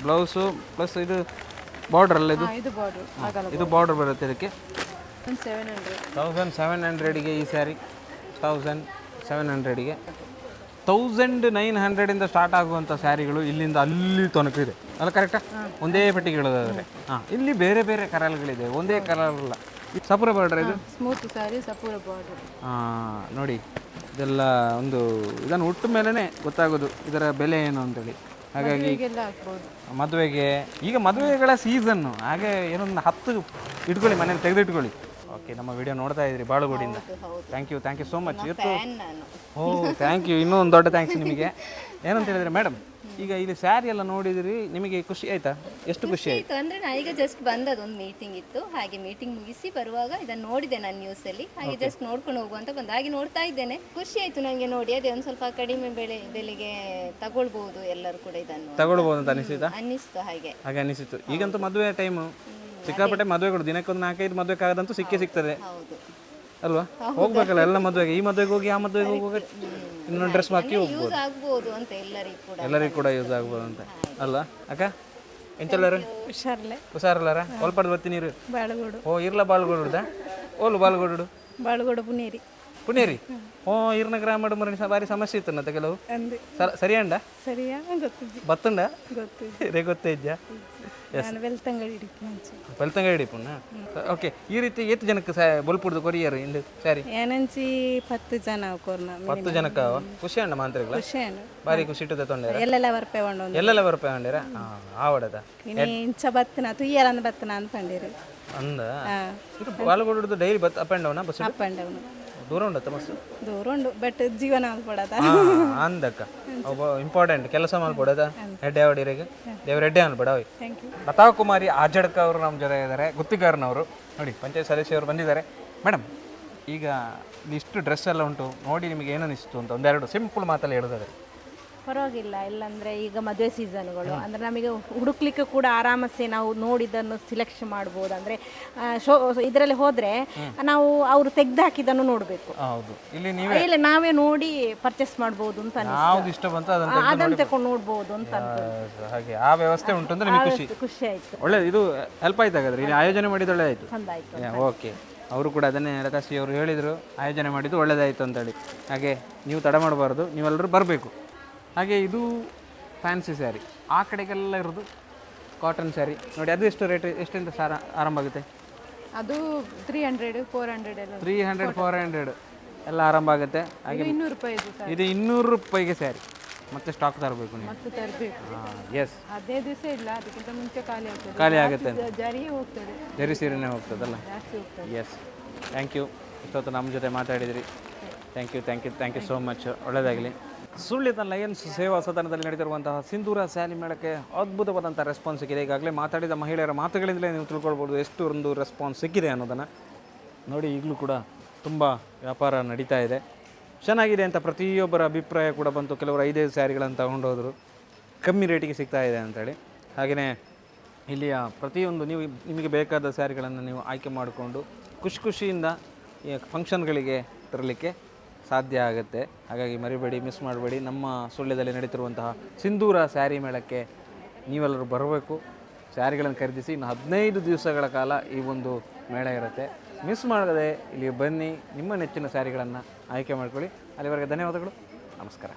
ಬ್ಲೌಸ್ ಪ್ಲಸ್ ಇದು ಬಾರ್ಡರ್ ಅಲ್ಲ ಇದು? ಇದು ಬಾರ್ಡರ್ ಇದು ಬಾರ್ಡರ್ ಬರುತ್ತೆ ಇದಕ್ಕೆ. ತೌಸಂಡ್ ಸೆವೆನ್ ಹಂಡ್ರೆಡಿಗೆ ಈ ಸ್ಯಾರಿ ತೌಸಂಡ್ ಸೆವೆನ್ ಹಂಡ್ರೆಡಿಗೆ ತೌಸಂಡ್ ನೈನ್ ಹಂಡ್ರೆಡಿಂದ ಸ್ಟಾರ್ಟ್ ಆಗುವಂಥ ಸ್ಯಾರಿಗಳು ಇಲ್ಲಿಂದ ಅಲ್ಲಿ ತನಕ ಇದೆ. ಅಲ್ಲ ಕರೆಕ್ಟಾ ಒಂದೇ ಪೆಟ್ಟಿಗೆಗಳಿದೆ ಹಾಂ ಇಲ್ಲಿ ಬೇರೆ ಬೇರೆ ಕಲರ್ಗಳಿದೆ ಒಂದೇ ಕಲರ್ ಅಲ್ಲ. ಸಪುರ ಬಾರ್ಡರ್ ಇದು? ಸ್ಮೂತ್ ಸ್ಯಾರಿ ಸಪೂರ ಬಾರ್ಡರ್ ಹಾಂ ನೋಡಿ ಇದೆಲ್ಲ ಒಂದು ಇದನ್ನು ಹುಟ್ಟ ಮೇಲೇ ಗೊತ್ತಾಗೋದು ಇದರ ಬೆಲೆ ಏನು ಅಂತೇಳಿ. ಹಾಗಾಗಿ ಹೀಗೆಲ್ಲ ಹಾಕ್ಬೋದು ಮದುವೆಗೆ ಈಗ ಮದುವೆಗಳ ಸೀಸನ್ನು ಹಾಗೆ ಏನೊಂದು ಹತ್ತು ಇಟ್ಕೊಳ್ಳಿ ಮನೇಲಿ ತೆಗೆದಿಟ್ಕೊಳ್ಳಿ. ಓಕೆ ನಮ್ಮ ವಿಡಿಯೋ ನೋಡ್ತಾ ಇದ್ರಿ ಬಾಳುಗೋಡಿಂದ. Thank you thank you so much ಇವತ್ತು ಓ ಥ್ಯಾಂಕ್ ಯು ಇನ್ನೂ ಒಂದು ದೊಡ್ಡ ಥ್ಯಾಂಕ್ಸ್ ನಿಮಗೆ. ಏನಂತ ಹೇಳಿದ್ರೆ ಮೇಡಮ್ ಈಗ ಇಲ್ಲಿ ಸ್ಯಾರಿ ಎಲ್ಲ ನೋಡಿದಿರಿ ನಿಮಗೆ ಖುಷಿ ಆಯ್ತಾ? ಎಷ್ಟು ಖುಷಿ ಆಯ್ತು ಆಯ್ತು ಅಂದ್ರೆ ನಾ ಈಗ ಜಸ್ಟ್ ಬಂದದ್ದು ಒಂದು ಮೀಟಿಂಗ್ ಇತ್ತು. ಹಾಗೆ ಮೀಟಿಂಗ್ ಮುಗಿಸಿ ಬರುವಾಗ ಇದನ್ನ ನೋಡಿದೆ ನಾನು ನ್ಯೂಸ್ ಅಲ್ಲಿ. ಹಾಗೆ ಜಸ್ಟ್ ನೋಡ್ಕೊಂಡು ಹೋಗುವಂತ ಬಂದ. ಹಾಗೆ ನೋಡ್ತಾ ಇದ್ದೇನೆ. ಖುಷಿ ಆಯ್ತು ನನಗೆ ನೋಡಿ. ಅದೇ ಒಂದ್ ಸ್ವಲ್ಪ ಕಡಿಮೆ ಬೆಲೆ ಬೆಲೆಗೆ ತಗೊಳ್ಬಹುದು ಎಲ್ಲರೂ ಕೂಡ ಇದನ್ನು ತಗೊಳ್ಬೋದು ಅಂತ ಅನಿಸಿತಾ ಅನಿಸ್ತು ಹಾಗೆ. ಹಾಗೆ ಅನಿಸಿತು ಈಗಂತೂ ಮದುವೆ ಟೈಮು ಸಿಕ್ಕಾಪಟ್ಟೆ ಮದುವೆಗಳು ದಿನಕ್ಕೊಂದು ನಾಲ್ಕೈದು ಮದುವೆ ಕಾಗದಂತೂ ಸಿಕ್ಕೇ ಸಿಗ್ತದೆ. ಹೌದು. ಅಲ್ವಾ? ಹೋಗ್ಬೇಕಲ್ಲ ಎಲ್ಲ ಮದುವೆಗೆ. ಈ ಮದುವೆಗೆ ಹೋಗಿ ಆ ಮದುವೆಗೆ ಹೋಗುವಾಗ? ಇನ್ನೊಂದು ಡ್ರೆಸ್ ಹಾಕಿ ಹೋಗ್ಬೋದು. ಆಗ್ಬೋದು ಅಂತ ಎಲ್ಲರಿಗೂ ಕೂಡ. ಎಲ್ಲರಿಗೂ ಕೂಡ ಯೂಸ್ ಆಗ್ಬೋದು ಅಂತ. ಅಲ್ಲ ಅಕ್ಕ? ಎಂಚಲ್ಲಾರ ಹುಷಾರಲ್ಲೇ ಹುಷಾರಲ್ಲಾರ? ಒಲ್ಪಡ್ ಬರ್ತೀನಿ ಇರು. ಬಾಳ್ಗೋಡು. ಓ ಇರ್ಲ ಬಾಳ್ಗೋಡು ಓಲು ಬಾಳ್ಗೋಡು ಬಾಳ್ಗೋಡು ಪುನೇರಿ. ಪುನೇರಿ ಓ ಇರ್ನ ಗ್ರಾಮ ಮರಣ ಬಾರಿ ಸಮಸ್ಯೆ ಇತ್ತು ನತ್ತ ಕೆಲವು? ಸರಿಯಾ ಸರ- ಸರಿ ಅಂಡ ಸರಿಯಾ? ಗೊತ್ತಿದ್ದಿ. ಬತ್ತಂಡ? ರೇ ಗೊತ್ತೇ ಇದ್ಯಾ? ಹಿಡಿಕೆ ಮುಂಚೆ. ಪಲ್ತಂಗ ಓಕೆ ಈ ರೀತಿ ಎಷ್ಟು ಜನಕ್ಕೆ ಬೊಲ್ಪುಡ್ದು ಕೊರಿಯರ್ ಇಂದು ಸರಿ ಏನಂಚಿ ಪತ್ತು ಜನ ಕೊರ್ನ ಹತ್ತು ಜನಕ್ಕ? ಖುಷಿ ಅಣ್ಣ ಮಾಂತ್ರಿಗಳ ಖುಷಿಯೇನು ಬಾರಿ ಖುಷಿ ಇಟ್ಟದ ತೊಂದರೆ ಎಲ್ಲೆಲ್ಲ ಬರ್ಪೆ ಒಂದು ಎಲ್ಲೆಲ್ಲ ಬರ್ಪೆ ಅಂಡಿರ ಹಾಂ ಆವಡದ ಇಂಚ ಬತ್ತನ ಅಂದ ಬತ್ತನ ಅನ್ಕೊಂಡಿರಿ ಅಂದ? ಇದು ಬಾಲ್ಗೊಡ್ದು ಡೈಲಿ ಬತ್ up and down bus up and down ದೂರ ಉಂಡತ್ತ ಬಸ್ ದೂರ ಉಂಡು ಬಟ್ ಜೀವನ ಅನ್ಕೊಡದ ಅಂದಕ್ಕ. ಒಬ್ಬ ಇಂಪಾರ್ಟೆಂಟ್ ಕೆಲಸ ಮಾಡ್ಬಿಡದ ಹೆಡ್ಡೆ ಅವಡಿರಿಗೆ ದೇವ್ರ ಹೆಡ್ಡೆ ಅನ್ಬೇಡ ಅವಿ ಥ್ಯಾಂಕ್ ಯು ಲತಾ ಕುಮಾರಿ ಆಜಡ್ಕ ಅವರು ನಮ್ಮ ಜೊತೆ ಇದ್ದಾರೆ ಗುತ್ತಿಗಾರನವರು. ನೋಡಿ ಪಂಚಾಯತ್ ಸದಸ್ಯರು ಬಂದಿದ್ದಾರೆ. ಮೇಡಮ್ ಈಗ ಇಷ್ಟು ಡ್ರೆಸ್ ಎಲ್ಲ ಉಂಟು ನೋಡಿ ನಿಮಗೆ ಏನು ಅನಿಸ್ತು ಅಂತ ಒಂದೆರಡು ಸಿಂಪಲ್ ಮಾತಲ್ಲಿ ಹೇಳೋದಾದ್ರೆ. ಪರವಾಗಿಲ್ಲ ಇಲ್ಲಾಂದರೆ ಈಗ ಮದುವೆ ಸೀಸನ್ಗಳು ಅಂದರೆ ನಮಗೆ ಹುಡುಕ್ಲಿಕ್ಕೆ ಕೂಡ ಆರಾಮಸೆ ನಾವು ನೋಡಿದ್ದನ್ನು ಸಿಲೆಕ್ಷನ್ ಮಾಡ್ಬೋದು. ಅಂದರೆ ಶೋ ಇದರಲ್ಲಿ ಹೋದರೆ ನಾವು ಅವರು ತೆಗ್ದು ಹಾಕಿದ್ದನ್ನು ನೋಡಬೇಕು ಹೌದು. ಇಲ್ಲಿ ನೀವೇ ಇಲ್ಲ ನಾವೇ ನೋಡಿ ಪರ್ಚೇಸ್ ಮಾಡ್ಬೋದು ಅಂತ. ಯಾವ್ದು ಇಷ್ಟ ಬಂತು ಅದನ್ನು ಅದನ್ನು ತಕೊಂಡು ನೋಡ್ಬೋದು ಅಂತ ಅನ್ಕೊಂಡು ಹಾಗೆ. ಆ ವ್ಯವಸ್ಥೆ ಉಂಟು ಅಂದ್ರೆ ನಿಮಗೆ ಖುಷಿ. ಖುಷಿ ಆಯಿತು. ಒಳ್ಳೆ ಇದು ಹೆಲ್ಪ್ ಆಯ್ತು ಹಾಗಾದ್ರೆ. ಇಲ್ಲಿ ಆಯೋಜನೆ ಮಾಡಿದ ಒಳ್ಳೆ ಆಯ್ತು ಚಂದ ಆಯಿತು. ಓಕೆ. ಅವರು ಕೂಡ ಅದನ್ನೇ ಲತಾಶ್ರೀ ಅವರು ಹೇಳಿದರು. ಆಯೋಜನೆ ಮಾಡಿದ್ದು ಒಳ್ಳೆಯದಾಯಿತು ಅಂತೇಳಿ ಹಾಗೆ ನೀವು ತಡ ಮಾಡಬಾರ್ದು. ನೀವೆಲ್ಲರೂ ಬರಬೇಕು. ಹಾಗೆ ಇದು ಫ್ಯಾನ್ಸಿ ಸ್ಯಾರಿ ಆ ಕಡೆಗೆಲ್ಲ ಇರೋದು ಕಾಟನ್ ಸ್ಯಾರಿ ನೋಡಿ ಅದು ಎಷ್ಟು ರೇಟ್ ಎಷ್ಟಿಂದ ಸಾರ ಆರಂಭ ಆಗುತ್ತೆ? ಅದು ತ್ರೀ ಹಂಡ್ರೆಡ್ ಫೋರ್ ಹಂಡ್ರೆಡ್ ಎಲ್ಲ. ತ್ರೀ ಹಂಡ್ರೆಡ್ ಫೋರ್ ಹಂಡ್ರೆಡ್ ಎಲ್ಲ ಆರಂಭ ಆಗುತ್ತೆ. ಹಾಗೆ ಇನ್ನೂರು ರೂಪಾಯಿ ಇದೆ ಸರ್. ಇದು ಇನ್ನೂರು ರೂಪಾಯಿಗೆ ಸ್ಯಾರಿ ಮತ್ತೆ ಸ್ಟಾಕ್ ತರಬೇಕು ನೀವು. ಮತ್ತೆ ತರಬೇಕು. ಎಸ್ ಅದೇ ದಿವಸ ಇಲ್ಲ ಅದಕ್ಕಿಂತ ಮುಂಚೆ ಖಾಲಿ ಆಗ್ತದೆ. ಖಾಲಿ ಆಗುತ್ತೆ. ಅಂತ ಜ- ಜರಿಯೇ ಹೋಗ್ತದೆ. ಜರಿ ಸೀರೆನೇ ಹೋಗ್ತದಲ್ಲ? ಜಾಸ್ತಿ ಹೋಗ್ತದೆ. ಎಸ್ ಥ್ಯಾಂಕ್ ಯು ಇಷ್ಟೊತ್ತು ನಮ್ಮ ಜೊತೆ ಮಾತಾಡಿದಿರಿ. Thank you thank you thank you so much ಒಳ್ಳೆಯದಾಗಲಿ ಸುಳ್ಳಿದ ಲಯನ್ಸ್ ಸೇವಾ ಸದನದಲ್ಲಿ ನಡೆದಿರುವಂತಹ ಸಿಂಧೂರ ಸ್ಯಾಲಿ ಮೇಳಕ್ಕೆ ಅದ್ಭುತವಾದಂಥ ರೆಸ್ಪಾನ್ಸ್ ಸಿಕ್ಕಿದೆ. ಈಗಾಗಲೇ ಮಾತಾಡಿದ ಮಹಿಳೆಯರ ಮಾತುಗಳಿಂದಲೇ ನೀವು ತಿಳ್ಕೊಳ್ಬೋದು ಎಷ್ಟು ಒಂದು ರೆಸ್ಪಾನ್ಸ್ ಸಿಕ್ಕಿದೆ ಅನ್ನೋದನ್ನು. ನೋಡಿ, ಈಗಲೂ ಕೂಡ ತುಂಬ ವ್ಯಾಪಾರ ನಡೀತಾ ಇದೆ. ಚೆನ್ನಾಗಿದೆ ಅಂತ ಪ್ರತಿಯೊಬ್ಬರ ಅಭಿಪ್ರಾಯ ಕೂಡ ಬಂತು. ಕೆಲವರು ಐದೈದು ಸ್ಯಾರಿಗಳನ್ನು ತಗೊಂಡೋದ್ರು ಕಮ್ಮಿ ರೇಟಿಗೆ ಸಿಗ್ತಾ ಇದೆ ಅಂತೇಳಿ ಹಾಗೆಯೇ ಇಲ್ಲಿಯ ಪ್ರತಿಯೊಂದು ನೀವು ನಿಮಗೆ ಬೇಕಾದ ಸ್ಯಾರಿಗಳನ್ನು ನೀವು ಆಯ್ಕೆ ಮಾಡಿಕೊಂಡು ಖುಷಿ ಖುಷಿಯಿಂದ ಈ ಫಂಕ್ಷನ್ಗಳಿಗೆ ತರಲಿಕ್ಕೆ ಸಾಧ್ಯ ಆಗುತ್ತೆ. ಹಾಗಾಗಿ ಮರಿಬೇಡಿ ಮಿಸ್ ಮಾಡಬೇಡಿ. ನಮ್ಮ ಸುಳ್ಯದಲ್ಲಿ ನಡೀತಿರುವಂತಹ ಸಿಂಧೂರ ಸ್ಯಾರಿ ಮೇಳಕ್ಕೆ ನೀವೆಲ್ಲರೂ ಬರಬೇಕು. ಸ್ಯಾರಿಗಳನ್ನು ಖರೀದಿಸಿ ಇನ್ನು ಹದಿನೈದು ದಿವಸಗಳ ಕಾಲ ಈ ಒಂದು ಮೇಳ ಇರುತ್ತೆ. ಮಿಸ್ ಮಾಡದೆ ಇಲ್ಲಿ ಬನ್ನಿ, ನಿಮ್ಮ ನೆಚ್ಚಿನ ಸ್ಯಾರಿಗಳನ್ನು ಆಯ್ಕೆ ಮಾಡ್ಕೊಳ್ಳಿ. ಅಲ್ಲಿವರೆಗೆ ಧನ್ಯವಾದಗಳು. ನಮಸ್ಕಾರ.